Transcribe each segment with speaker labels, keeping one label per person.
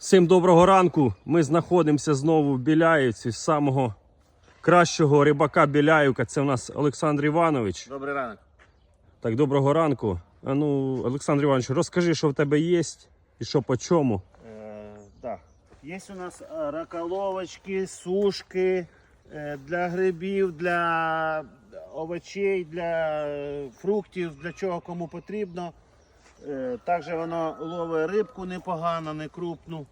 Speaker 1: Всім доброго ранку. Ми знаходимося знову в Біляївці, з самого кращого рибака Біляївка. Це у нас Олександр Іванович.
Speaker 2: Добрий ранок.
Speaker 1: Так, доброго ранку. А ну, Олександр Іванович, розкажи, що в тебе є і що по чому.
Speaker 2: Е, да. Є у нас е, раколовочки, сушки е, для грибів, для овочей, для е, фруктів, для чого кому потрібно. Е, Також воно ловить рибку непогано, не крупну.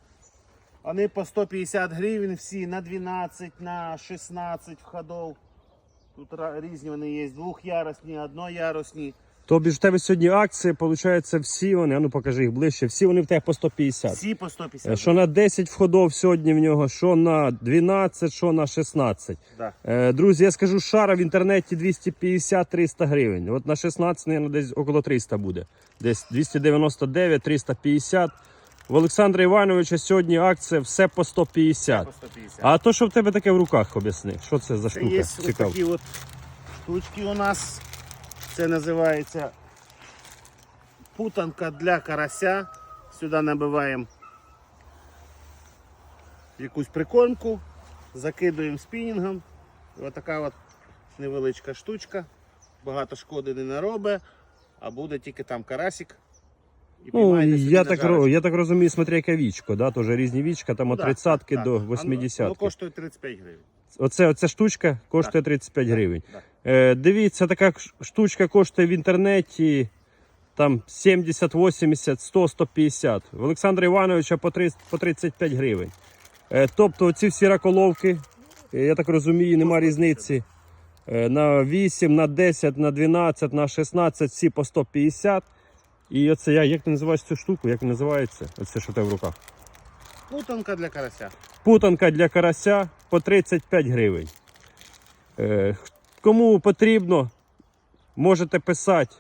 Speaker 2: Вони по 150 гривень всі на 12, на 16 входов. Тут різні вони є, двохярусні, одноярусні.
Speaker 1: Тобі ж в тебе сьогодні акції, виходить, всі вони, а ну покажи їх ближче, всі вони в тебе по 150.
Speaker 2: Всі по 150
Speaker 1: Е, Що на 10 входов сьогодні в нього, що на 12, що на 16.
Speaker 2: Да.
Speaker 1: Е, Друзі, я скажу, шара в інтернеті 250-300 гривень. От на 16, наверное, десь около 300 буде. Десь 299-350. В Олександра Івановича сьогодні акція все по 150.
Speaker 2: По 150.
Speaker 1: А то, що в тебе таке в руках, об'ясни. Що це за
Speaker 2: Це
Speaker 1: штука?
Speaker 2: є ось
Speaker 1: Цікаво.
Speaker 2: такі от штучки у нас. Це називається путанка для карася. Сюди набиваємо якусь прикормку, закидуємо спінінгом. І отака от невеличка штучка. Багато шкоди не наробить, а буде тільки там карасик. І
Speaker 1: Ну, я так, ро- я так розумію, смотря яке вічко, да? Тоже різні вічка, там від
Speaker 2: Ну,
Speaker 1: 30 до 80.
Speaker 2: Воно коштує 35 гривень.
Speaker 1: Оце, оця штучка коштує 35 гривень.
Speaker 2: Так.
Speaker 1: Е, дивіться, така штучка коштує в інтернеті там 70, 80, 100, 150. В Олександра Івановича по, 30, по 35 гривень. Е, тобто ці всі раколовки, е, я так розумію, нема різниці. На 8, на 10, на 12, на 16, всі по 150. І оце я, як ти називаєш цю штуку? Як називається? Оце що тебе в руках.
Speaker 2: Путанка для карася.
Speaker 1: Путанка для карася по 35 гривень. Кому потрібно, можете писати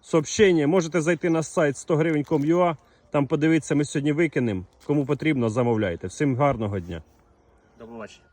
Speaker 1: сообщення, можете зайти на сайт 100 гривень.com.ua, там подивитися, ми сьогодні викинемо. Кому потрібно, замовляйте. Всім гарного дня.
Speaker 2: До побачення.